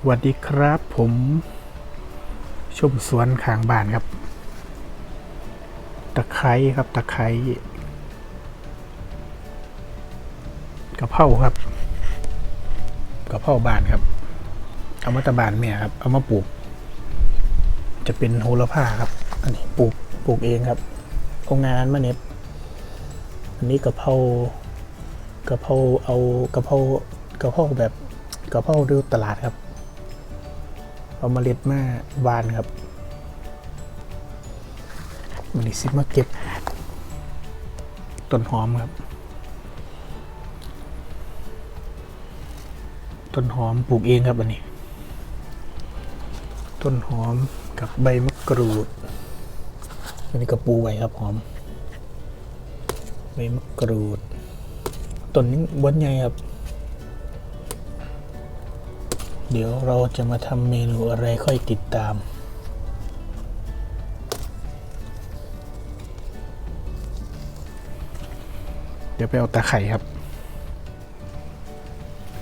สวัสดีครับผมชมสวนขางบ้านครับ ตะไคร้ครับตะไคร้กระเพราครับกระเพราบานครับ เอามาตะบานแม่ครับ เอามาปลูก จะเป็นโหระพาครับ อันนี้ปลูกปลูกเองครับโรงงานมาเน็บอันนี้กระเพรากระเพราเอากระเพรากระเพราแบบกระเพราดูตลาดครับ เอามาเล็ดมาวานครับมันนี้ซิมาเก็บต้นหอมครับ ต้นหอมปลูกเองครับอันนี้ ต้นหอมกับใบมะกรูด อันนี้ก็ปูไว้ครับหอม ใบมะกรูด ต้นนี้บนใหญ่ครับ เดี๋ยวเราจะมาทำเมนูอะไรค่อยติดตาม เดี๋ยวไปเอาตาไข่ครับ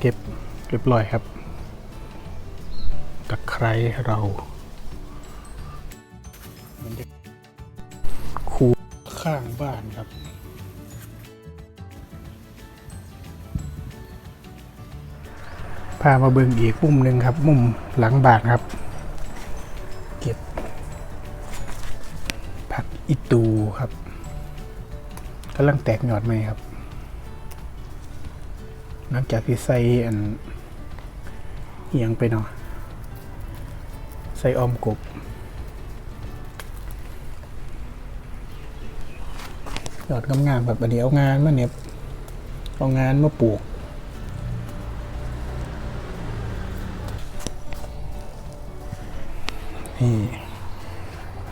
เก็บเรียบร้อยครับตะไคร้เรามันจะคูข้างบ้านครับามาเบิ่งอีกมุมหนึ่งครับ มุมหลังบานครับ เก็บ ผักอีตูครับกำลังแตกหยอดไหมครับหลังจากที่ใส่อันเอียงไปเนาะใส่ออมกบหยอดงามๆแบบอันนี้เอางานมาเนี่ยเอางานมาปลูก นี่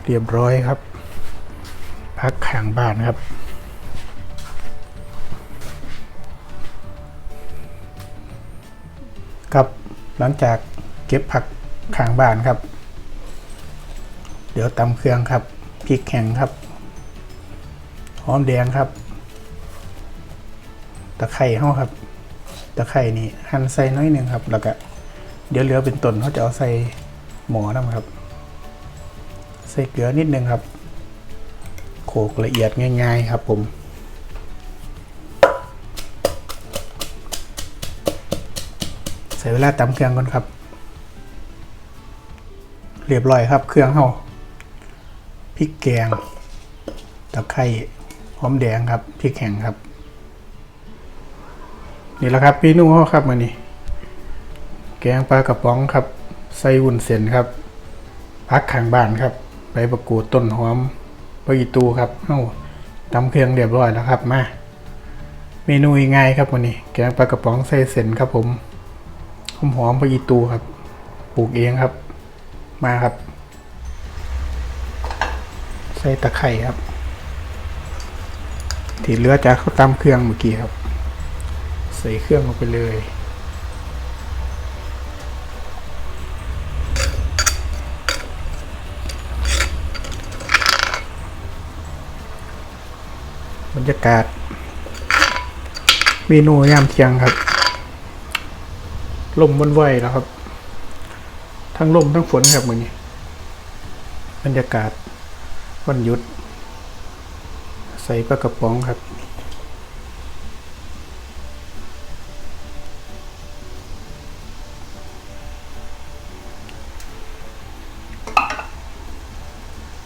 เรียบร้อยครับ พักขางบ้านครับ ครับหลังจากเก็บผักขางบ้านครับ เดี๋ยวตำเครื่องครับพริกแข็งครับหอมแดงครับ ตะไคร้ห้าครับ ตะไคร้นี่หั่นใส่น้อยหนึ่งครับ แล้วก็เดี๋ยวเหลือเป็นต้นเขาจะเอาใส่หมอนะครับ ส่เกลือนิดนึงครับ โขลกละเอียดง่ายๆครับผมใส่เวลาตำเครื่องก่อนครับ เรียบร้อยครับ เครื่องเฮาพริกแกงตะไคร้หอมแดงครับพริกแห้งครับ นี่แหละครับเมนูเฮาครับมื้อนี้แกงปลากระป๋องครับ ใส่วุ้นเส้นครับพักข้างบ้านครับ ใบประกูดต้นหอมใบอีตูครับเอ้าตำเครื่องเรียบร้อยแล้วครับมา เมนูง่ายครับวันนี้แกงปลากระป๋องใส่เส้นครับผมหอมหอมใบอีตูครับปลูกเองครับ มาครับ ใส่ตะไคร่ครับ ที่เหลือจากเขาตำเครื่องเมื่อกี้ครับ ใส่เครื่องลงไปเลย รรยากาศเมนูยามเที่ยงครับลมบนไหวแล้วครับ ทั้งลมทั้งฝนครับมือนี้บรรยากาศวันหยุด ใส่ปลากระป๋องครับ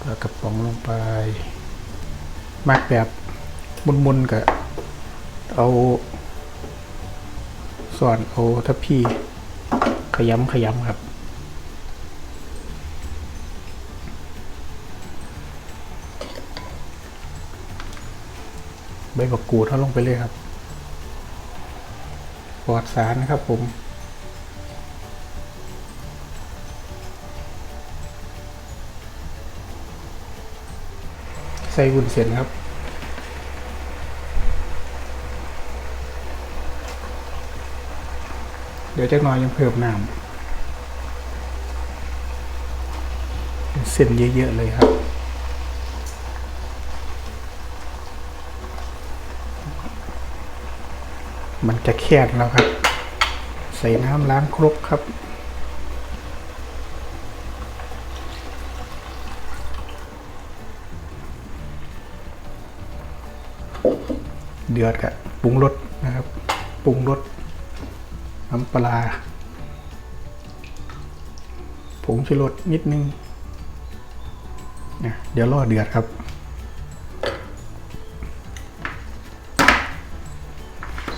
ปลากระป๋องลงไปมักแบบ มุนๆกับเอาส่วนเอาทัพพี่ขยำขยำครับ ใบบักกูดเท่าลงไปเลยครับปลอดสารนะครับผมใส่วุ้นเส้นครับ เดี๋ยวจะหน่อยยังเพิ่มน้ำเส้นเยอะๆเลยครับมันจะแคบแล้วครับ ใส่น้ำล้างครกครับ เดือดครับปรุงรสนะครับ ปรุงรส น้ำปลา ผงชูรสนิดนึงนะเดี๋ยวรอเดือดครับ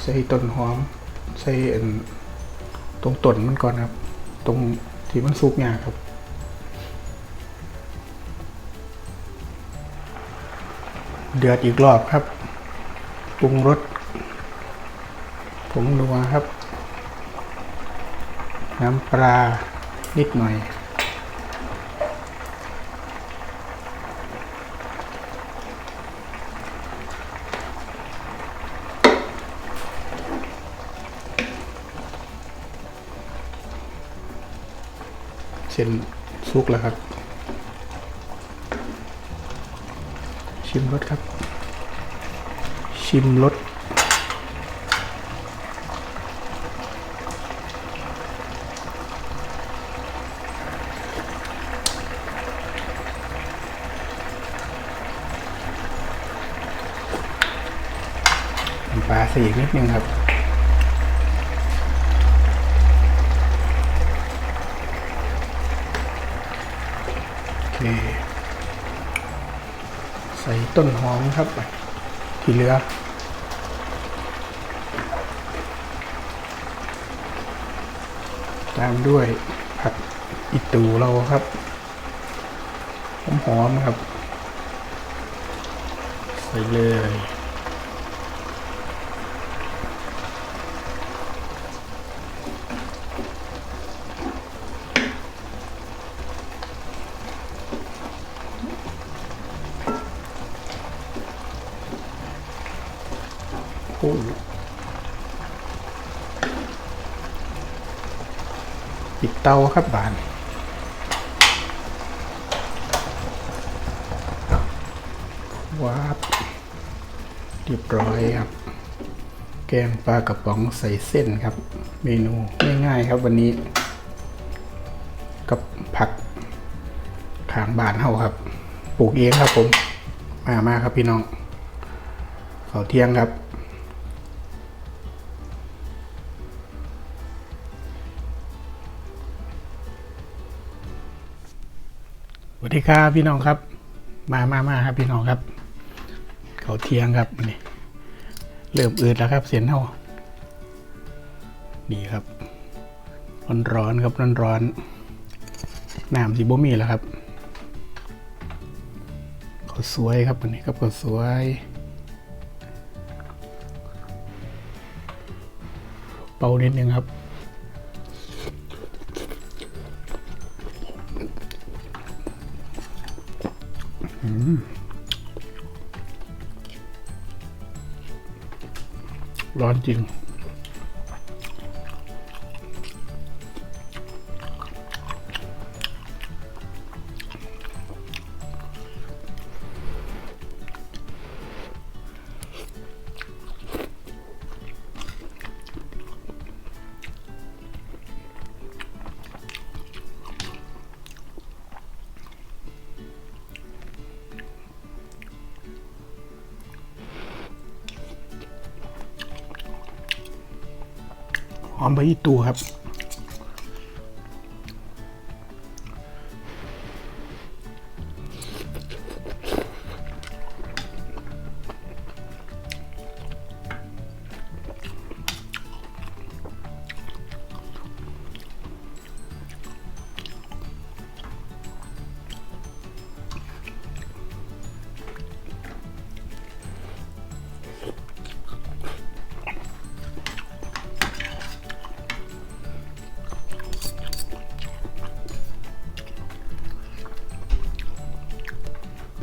ใส่ต้นหอม ใส่ตรงต้นมันก่อนครับ ตรงที่มันสุกเนี่ยครับเดือดอีกรอบครับ ปรุงรสผงนัวครับ น้ำปลานิดหน่อย เส้นสุกแล้วครับ ชิมรสครับ ชิมรสน้ำปลาใสีนิดนึงครับ โอเค ใส่ต้นหอมครับ ที่เหลือตามด้วยผักอิตูเราครับหอมหอมๆครับ ใส่เลย โอ้ปิดเตาครับบานว้าบเรียบร้อยครับ แกงปลากระป๋องใส่เส้นครับ เมนูง่ายๆครับวันนี้ กับผักขางบานเฮาครับ ปลูกเองครับผม มามาครับพี่น้องข้าเที่ยงครับ วัสดีครับพี่น้องครับ มามามาครับพี่น้องครับ เขาเทียงครับนี่เริ่มอืดแล้วครับเสียนเท่านี่ครับร้อนร้อนครับร้อนร้อนน้ำสีบ่มีแล้วครับเขาสวยครับวันนี้ครับเขาสวยเป่านิดนึงครับ ร้อนจริง หอมใบอีตูครับ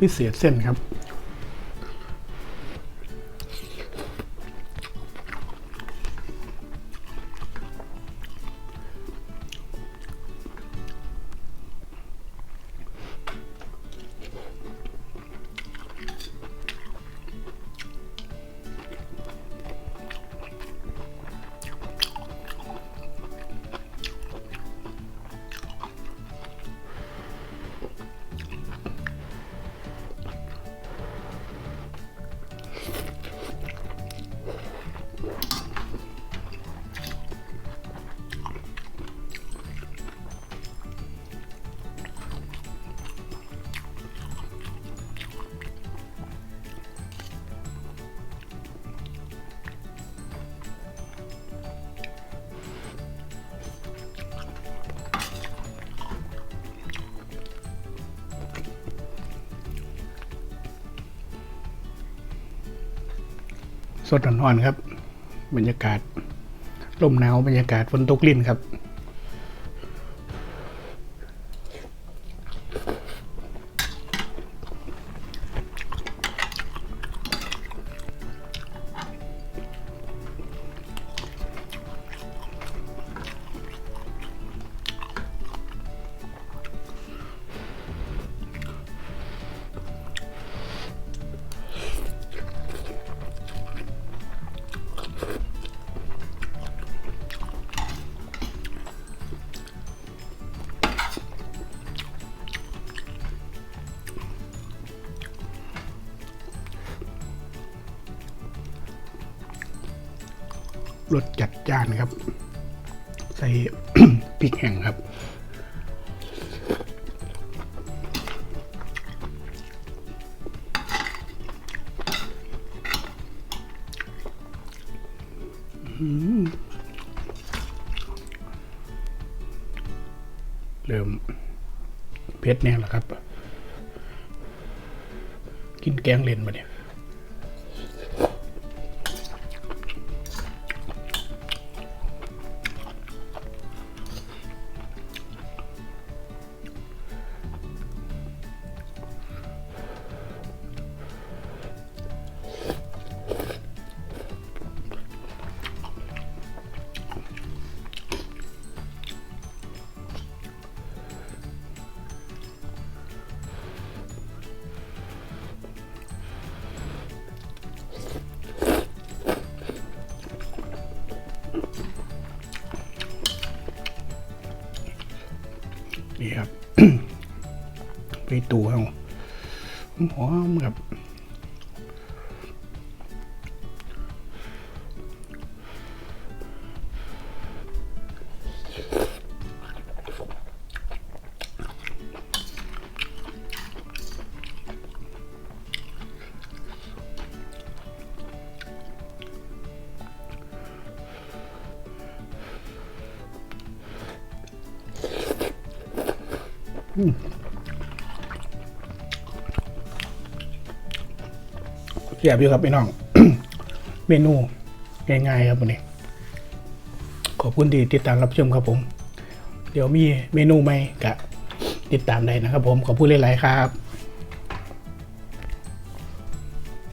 พิเศษเส้นครับ สดอ่อนๆครับ บรรยากาศลมหนาวบรรยากาศฝนตกลิ่นครับ รสจัดจ้านครับ ใส่พริกแห้งครับ เริ่มเผ็ดแน่แล้วครับ กินแกงเล่นมาเนี่ย ไปตัวเอาหอมครับ เสียบอยู่ครับพี่น้อง เมนูง่ายๆครับวันนี้ขอบคุณที่ติดตามรับชมครับผม เดี๋ยวมีเมนูใหม่กะติดตามได้นะครับผมขอบคุณหลายๆครับ